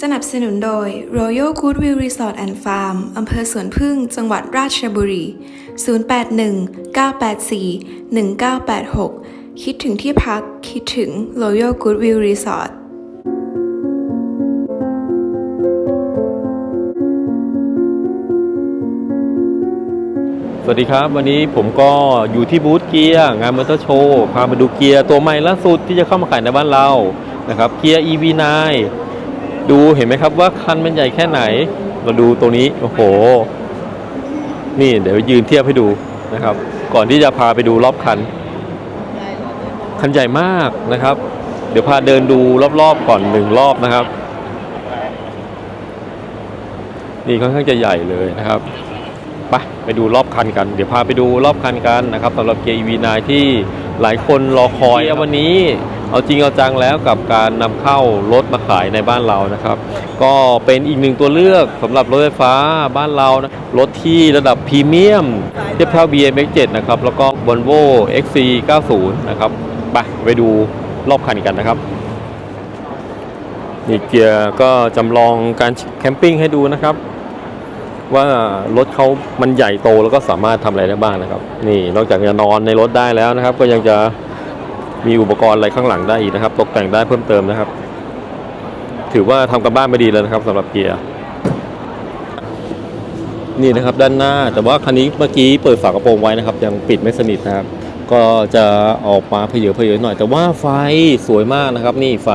สนับสนุนโดย Royal Goodwill Resort and Farm อำเภอสวนพึ่ง จังหวัดราชบุรี 081-984-1986 คิดถึงที่พัก คิดถึง Royal Goodwill Resort สวัสดีครับ วันนี้ผมก็อยู่ที่บูธเกียร์งานมอเตอร์โชว์พามาดูเกียร์ตัวใหม่ล่าสุดที่จะเข้ามาขายในบ้านเรานะครับเกียร์ EV9 ดูเห็นไหมครับว่าคันมันใหญ่แค่ไหน เราดูตัวนี้ โอ้โห นี่เดี๋ยวยืนเทียบให้ดูนะครับ ก่อนที่จะพาไปดูรอบคัน คันใหญ่มากนะครับ เดี๋ยวพาเดินดูรอบๆก่อนหนึ่งรอบนะครับ นี่ค่อนข้างจะใหญ่เลยนะครับ ปไปดูรอบคันกัน เดี๋ยวพาไปดูรอบคันกันนะครับสำหรับเกียร์ EV9 ที่หลายคนรอคอยวันนี้เอาจริงเอาจังแล้วกับการนำเข้ารถมาขายในบ้านเรานะครับ ก็เป็นอีกหนึ่งตัวเลือกสำหรับรถไฟฟ้าบ้านเรานะรถที่ระดับพรีเมียมเทียบเท่า BMX7 นะครับแล้วก็ Volvo XC90 นะครับไปไปดูรอบคันกันนะครับนี่เกียร์ก็จำลองการแคมปิ้งให้ดูนะครับ ว่ารถเขามันใหญ่โตแล้วก็สามารถทำอะไรได้บ้างนะครับ นี่นอกจากจะนอนในรถได้แล้วนะครับ ก็ยังจะมีอุปกรณ์อะไรข้างหลังได้อีกนะครับ ตกแต่งได้เพิ่มเติมนะครับ ถือว่าทำกันบ้านไม่ดีแล้วนะครับสำหรับเกียร์นี่นะครับด้านหน้าแต่ว่าคันนี้เมื่อกี้เปิดฝากระโปรงไว้นะครับ ยังปิดไม่สนิทนะครับ ก็จะออกมาเพเยอเพเยอหน่อย แต่ว่าไฟสวยมากนะครับ นี่ไฟ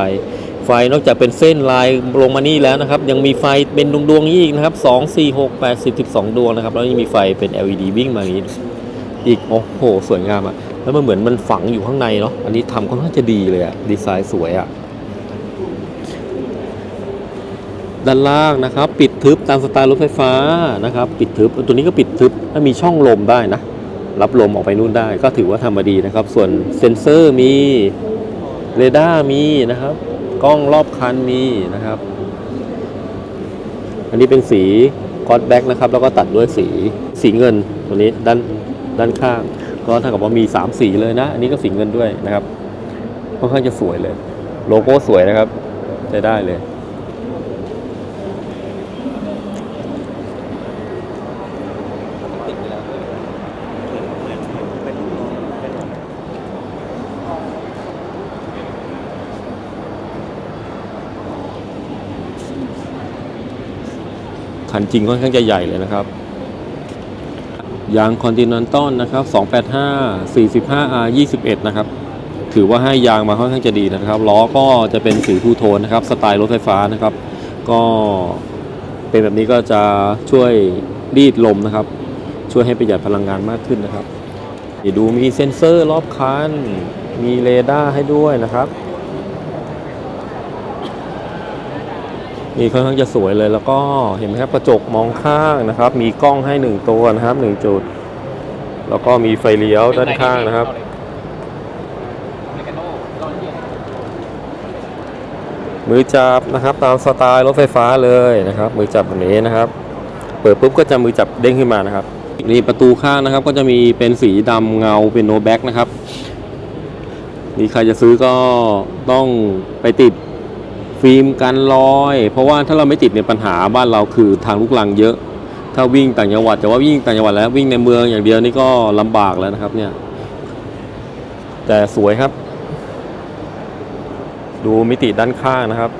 ไฟนอกจากเป็นเส้นลายลงมานี่แล้วนะครับ ยังมีไฟเป็นดวงดวงๆนี้อีกนะครับ2 4 6 8 10 12ดวงนะครับ แล้วยังมีไฟเป็น LED วิ่งมาอย่างนี้อีก โอ้โห สวยงามอะแล้วมันเหมือนมันฝังอยู่ข้างในเนาะอันนี้ทำค่อนข้างจะดีเลยอะดีไซน์สวยอะด้านล่างนะครับ ปิดทึบตามสไตล์รถไฟฟ้านะครับ ปิดทึบตัวนี้ก็ปิดทึบถ้ามีช่องลมได้นะ รับลมออกไปนู่นได้ ก็ถือว่าทำมาดีนะครับ ส่วนเซ็นเซอร์มีเรดาร์มีนะครับ กล้องรอบคันมีนะครับ อันนี้เป็นสีกอดแบ็กนะครับ แล้วก็ตัดด้วยสีสีเงินตัวนี้ด้านด้านข้าง ก็เท่ากับว่ามี 3 สีเลยนะ อันนี้ก็สีเงินด้วยนะครับค่อนข้างจะสวยเลย โลโก้สวยนะครับใช้ได้เลย คันจริงค่อนข้างจะใหญ่เลยนะครับ ยาง Continental นะครับ 285 45 R 21 นะครับ ถือว่าให้ยางมาค่อนข้างจะดีนะครับ ล้อก็จะเป็นสีทูโทนนะครับ สไตล์รถไฟฟ้านะครับ ก็เป็นแบบนี้ก็จะช่วยรีดลมนะครับ ช่วยให้ประหยัดพลังงานมากขึ้นนะครับเดี๋ยวดูมีเซ็นเซอร์รอบคัน มีเรดาร์ให้ด้วยนะครับ นี่ค่อนข้างจะสวยเลยแล้วก็เห็นไหมครับกระจกมองข้างนะครับ มีกล้องให้หนึ่งตัวนะครับหนึ่งจุด แล้วก็มีไฟเลี้ยวด้านข้างนะครับ มือจับนะครับ ตามสไตล์รถไฟฟ้าเลยนะครับ มือจับแบบนี้นะครับ เปิดปุ๊บก็จะมือจับเด้งขึ้นมานะครับนี่ประตูข้างนะครับก็จะมีเป็นสีดำเงาเป็นโนแบ็กนะครับนี่ใครจะซื้อก็ต้องไปติด ฟิล์มกันรอย เพราะว่าถ้าเราไม่ติดในยปัญหาบ้านเราคือทางลูกลังเยอะ ถ้าวิ่งต่างจังหวัดแต่ว่าวิ่งต่างจังหวัดแล้ววิ่งในเมืองอย่างเดียวนี่ก็ลำบากแล้วนะครับเนี่ย แต่สวยครับ ดูมิติด้านข้างนะครับ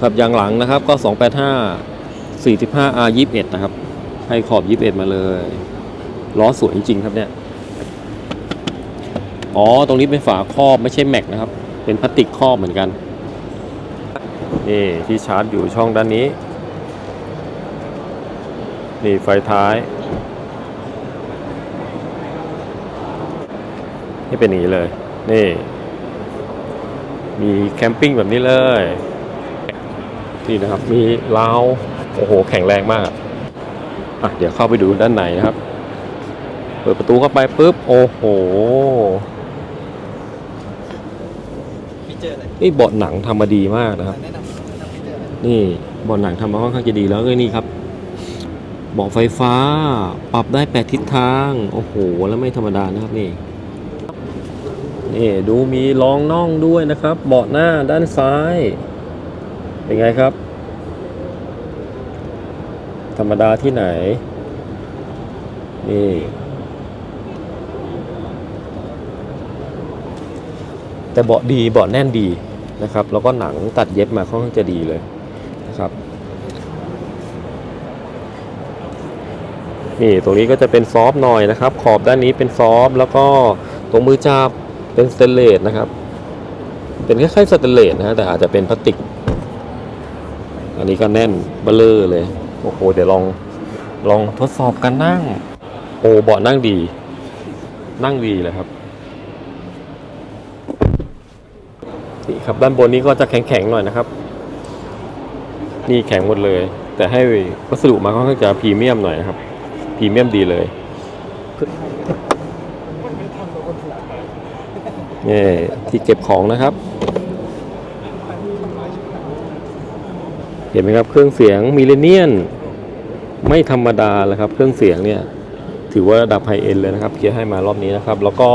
ครับยางหลังนะครับก็ 285 45 R 21นะครับ ให้ขอบ 21 มาเลยล้อสวยจริงๆครับเนี่ยอ๋อ ตรงนี้เป็นฝาครอบไม่ใช่แม็กนะครับ เป็นพลาสติกครอบเหมือนกัน นี่ที่ชาร์จอยู่ช่องด้านนี้ นี่ไฟท้าย นี่เป็นอย่างนี้เลย นี่ มีแคมปิ้งแบบนี้เลย นี่นะครับ มีราวโอ้โห แข็งแรงมากอะอะ เดี๋ยวเข้าไปดูด้านในนะครับ เปิดประตูเข้าไปปุ๊บ โอ้โหฟีเจอร์อะไรนี่เบาะหนังทำมาดีมากนะครับแนี่เบาะหนังทำมาค่อนข้างจะดีแล้วก็นี่ครับเบาะไฟฟ้าปรับได้แปดทิศทาง โอ้โห แล้วไม่ธรรมดานะครับนี่นี่ดูมีรองน่องด้วยนะครับ เบาะหน้าด้านซ้าย เป็นไงครับ ธรรมดาที่ไหน นี่แต่เบาะดีเบาะแน่นดีนะครับ แล้วก็หนังตัดเย็บมาค่อนข้างจะดีเลย นะครับนี่ตรงนี้ก็จะเป็นซอฟหน่อยนะครับ ขอบด้านนี้เป็นซอฟแล้วก็ตรงมือจับเป็นสเตนเลสนะครับ เป็นคล้ายๆสเตนเลสนะฮะแต่อาจจะเป็นพลาสติก อันนี้ก็แน่นเบลเลอร์เลยโอ้โหเดี๋ยวลองลองทดสอบกันนั่ง โอ้เบาะนั่งดี นั่งดีเลยครับนี่ครับด้านบนนี้ก็จะแข็งๆหน่อยนะครับ นี่แข็งหมดเลย แต่ให้วัสดุมาค่อนข้างจะพรีเมียมหน่อยนะครับพรีเมียมดีเลยนี่ที่เก็บของนะครับ เห็นไหมครับเครื่องเสียงมิเลเนียน ไม่ธรรมดาเลยครับ เครื่องเสียงเนี่ยถือว่าระดับไฮเอ็นเลยนะครับเกียร์ให้มารอบนี้นะครับ แล้วก็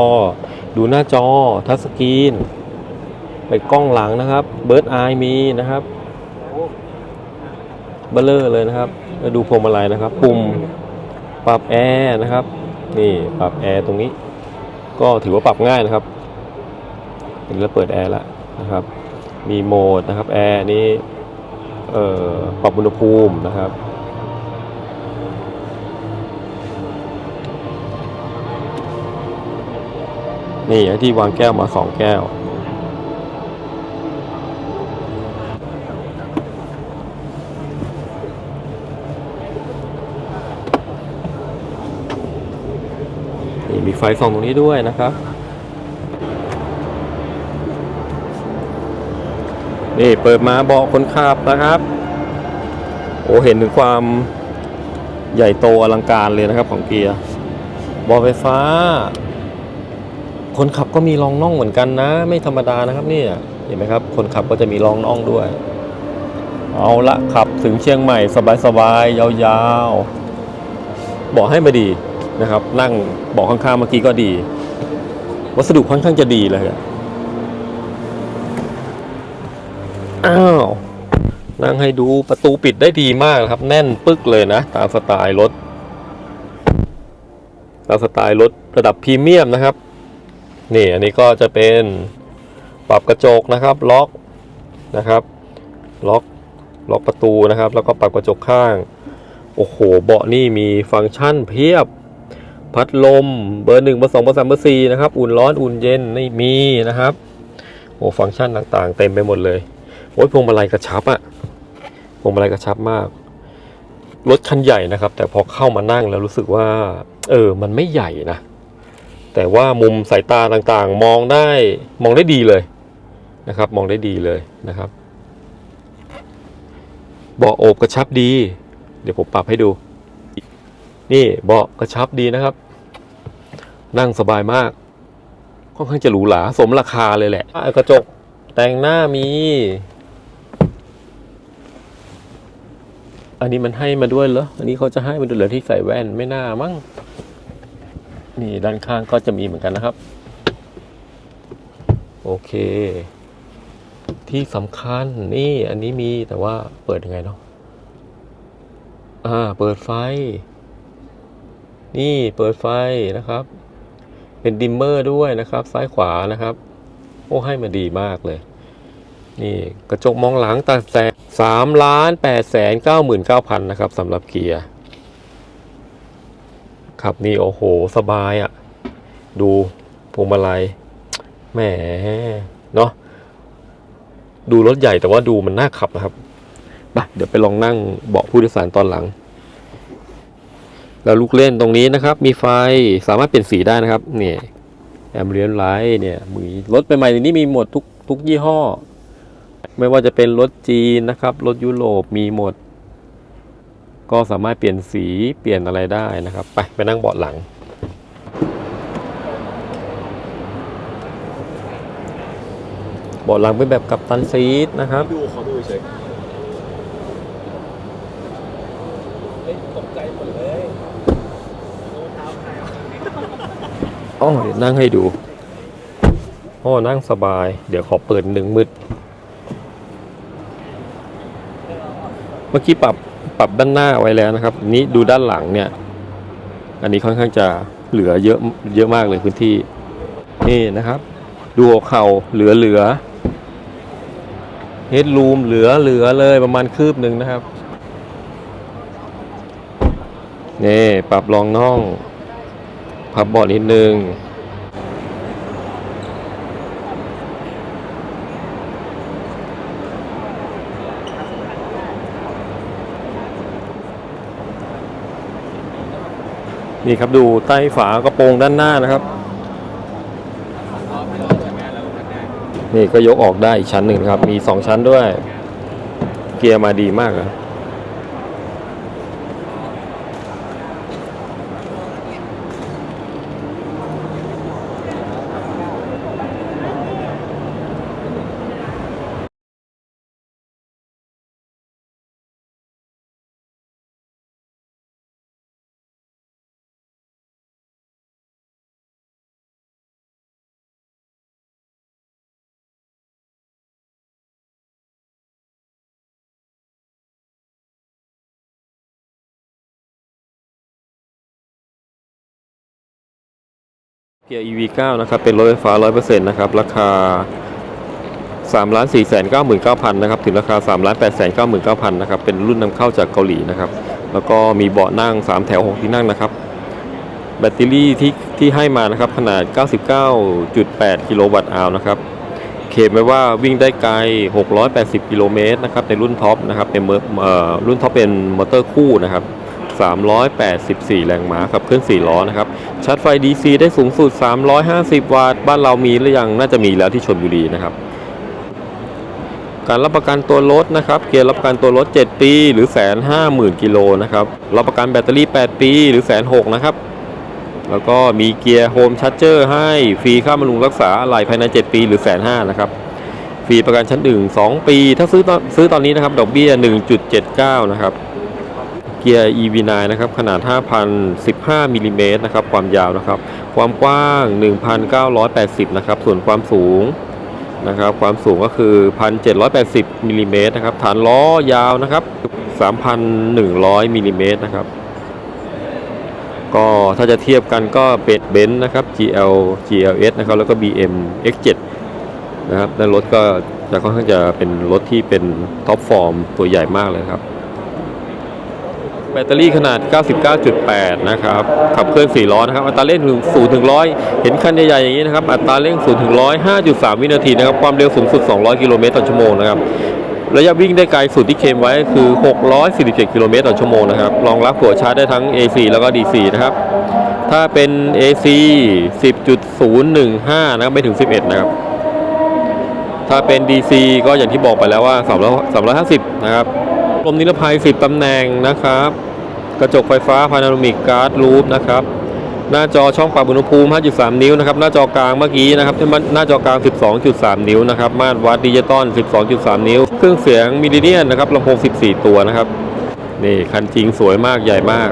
ดูหน้าจอทัชสกรีน ไปกล้องหลังนะครับเบิร์ดไอมีนะครับ เบลเลอร์เลยนะครับดูพวงมาลัยนะครับ ปุ่มปรับแอร์นะครับ นี่ปรับแอร์ตรงนี้ ก็ถือว่าปรับง่ายนะครับเห็นแล้วเปิดแอร์แล้วนะครับ มีโหมดนะครับแอร์นี้เอ่อปรับอุณหภูมินะครับนี่ที่วางแก้วมาสองแก้ว มีไฟส่องตรงนี้ด้วยนะครับ นี่เปิดมาเบาะคนขับนะครับ โอ้เห็นถึงความใหญ่โตอลังการเลยนะครับของเกียร์เบาไฟฟ้า คนขับก็มีรองน่องเหมือนกันนะ ไม่ธรรมดานะครับเนี่ยเห็นไหมครับ คนขับก็จะมีรองน่องด้วย เอาละขับถึงเชียงใหม่สบายๆยาวๆ บอกให้มาดี นะครับ นั่งบอกข้างๆเมื่อกี้ก็ดี วัสดุค่อนข้างจะดีเลยอะอ้าวนั่งให้ดูประตูปิดได้ดีมากครับ แน่นปึ๊กเลยนะ ตามสไตล์รถตามสไตล์รถระดับพรีเมียมนะครับ นี่อันนี้ก็จะเป็นปรับกระจกนะครับ ล็อกนะครับ ล็อกล็อกประตูนะครับ แล้วก็ปรับกระจกข้าง โอ้โห เบาะนี่มีฟังก์ชันเพียบ พัดลม เบอร์หนึ่งเบอร์สองเบอร์สามเบอร์สี่นะครับ อุ่นร้อนอุ่นเย็นนี่มีนะครับโอ้ฟังก์ชันต่างๆ เต็มไปหมดเลยโอ้ยพวงมาลัยกระชับอะพวงมาลัยกระชับมากรถคันใหญ่นะครับ แต่พอเข้ามานั่งแล้วรู้สึกว่า เออ มันไม่ใหญ่นะ แต่ว่ามุมสายตาต่างๆ มองได้มองได้ดีเลยนะครับ มองได้ดีเลยนะครับเบาะโอบกระชับดี เดี๋ยวผมปรับให้ดู นี่เบาะกระชับดีนะครับ นั่งสบายมาก ค่อนข้างจะหรูหราสมราคาเลยแหละกระจกแต่งหน้ามี อันนี้มันให้มาด้วยเหรอ อันนี้เขาจะให้มาด้วยเหรอที่ใส่แว่นไม่น่ามั้ง นี่ด้านข้างก็จะมีเหมือนกันนะครับ โอเค ที่สำคัญนี่อันนี้มีแต่ว่าเปิดยังไงเนาะ อ่า เปิดไฟ นี่เปิดไฟนะครับ เป็นดิมเมอร์ด้วยนะครับ ซ้ายขวานะครับ โอ้ให้มาดีมากเลย นี่กระจกมองหลังตัดแสงสามล้านแปดแสนเก้าหมื่นเก้าพันนะครับสำหรับเกียร์ขับนี่โอ้โห สบายอะ่ะ ดูพวงมาลัยแหมเนาะดูรถใหญ่แต่ว่าดูมันน่าขับนะครับไปเดี๋ยวไปลองนั่งเบาะผู้โดยสารตอนหลัง แล้วลูกเล่นตรงนี้นะครับ มีไฟสามารถเปลี่ยนสีได้นะครับเนี่ยแอมเบียนไลท์เนี่ยมีรถใหม่ๆนี้มีหมดทุกทุกยี่ห้อ ไม่ว่าจะเป็นรถจีนนะครับ รถยุโรปมีหมด ก็สามารถเปลี่ยนสีเปลี่ยนอะไรได้นะครับ ไปไปนั่งเบาะหลังเบาะหลังเป็นแบบกับตันซีทนะครับดูขอดูเฉย อ๋อเดี๋ยวนั่งให้ดูอ๋อนั่งสบาย เดี๋ยวขอเปิดหนึ่งมืด เมื่อกี้ปรับปรับด้านหน้าไว้แล้วนะครับ นี้ดูด้านหลังเนี่ย อันนี้ค่อนข้างจะเหลือเยอะเยอะมากเลยพื้นที่ นี่นะครับ ดูเข่าเหลือเหลือเฮดรูมเหลือเหลือเลยประมาณคืบหนึ่งนะครับ นี่ปรับรองน่อง พับเบาะนิดนึง นี่ครับดูใต้ฝากระโปรงด้านหน้านะครับ นี่ก็ยกออกได้อีกชั้นหนึ่งครับ มีสองชั้นด้วย เกียร์มาดีมากอะ เกียร์ EV9 นะครับ เป็นรถไฟฟ้า 100%นะครับ ราคา 3 4 9 9 0 0 0 นะครับ ถึงราคา 3 8 9 9 0 0 0 นะครับ เป็นรุ่นนำเข้าจากเกาหลีนะครับ แล้วก็มีเบาะนั่ง 3 แถว 6 ที่นั่งนะครับ แบตเตอรี่ที่ที่ให้มานะครับ ขนาด 99.8 กิโลวัตต์อาวนะครับเคลมไว้ว่าวิ่งได้ไกล 680 กิโลเมตรนะครับ ในรุ่นท็อปนะครับ เป็นรุ่นท็อปเป็นมอเตอร์คู่นะครับ 384 แรงม้าขับเคลื่อน 4 ล้อนะครับชาร์จไฟ DC ได้สูงสุด 350 วัตต์ บ้านเรามีหรือยังน่าจะมีแล้วที่ชลบุรีนะครับ การรับประกันตัวรถนะครับ เกียร์รับประกันตัวรถ 7 ปี หรือแสนห้าหมื่นกิโลนะครับรับประกันแบตเตอรี่ 8 ปี หรือแสนหกนะครับแล้วก็มีเกียร์โฮมชาร์เจอร์ให้ฟรีค่าบำรุงรักษาอะไหล่ภายใน 7 ปี หรือแสนห้านะครับฟรีประกันชั้นหนึ่ง2ปี ถ้าซื้อตอนซื้อตอนนี้นะครับ ดอกเบี้ย 1.79 นะครับ กียร์ EV9 นะครับขนาด 5,015มิลลิเมตรนะครับความยาวนะครับ ความกว้าง 1,980นะครับส่วนความสูงนะครับความสูงก็คือ 1,780มิลลิเมตรนะครับฐานล้อยาวนะครับ 3,100มิลลิเมตรนะครับก็ถ้าจะเทียบกันก็เป็นเบนซ์นะครับ GL GLS นะครับแล้วก็ BM X7 นะครับและรถก็จะค่อนข้างจะเป็นรถที่เป็นท็อปฟอร์มตัวใหญ่มากเลยครับ แบตเตอรี่ขนาด 99.8 นะครับ ขับเคลื่อน 4 ล้อนะครับ อัตราเร่งถึง0ถึง100 เห็นคันใหญ่ๆอย่างนี้นะครับ อัตราเร่ง0ถึง100 5.3 วินาทีนะครับ ความเร็วสูงสุด 200 กิโลเมตรต่อชั่วโมงนะครับระยะวิ่งได้ไกลสุดที่เคมไว้คือ 647 กิโลเมตรต่อชั่วโมงนะครับ รองรับหัวชาร์จได้ทั้ง AC แล้วก็ DC นะครับ ถ้าเป็น AC 10.015 นะครับ ไม่ถึง 11 นะครับ ถ้าเป็น DC ก็อย่างที่บอกไปแล้วว่า3 350 นะครับ ลมนิรภัย 10 ตำแหน่งนะครับ กระจกไฟฟ้าพานาโรมิกการ์ดรูฟนะครับ หน้าจอช่องปรับอุณหภูมิ 5.3 นิ้วนะครับ หน้าจอกลางเมื่อกี้นะครับที่หน้าจอกลาง 12.3 นิ้วนะครับ มาตรวัดดิจิตอล 12.3 นิ้ว เครื่องเสียงมิลลิเนียนนะครับลำโพง 14 ตัวนะครับ นี่คันจริงสวยมากใหญ่มาก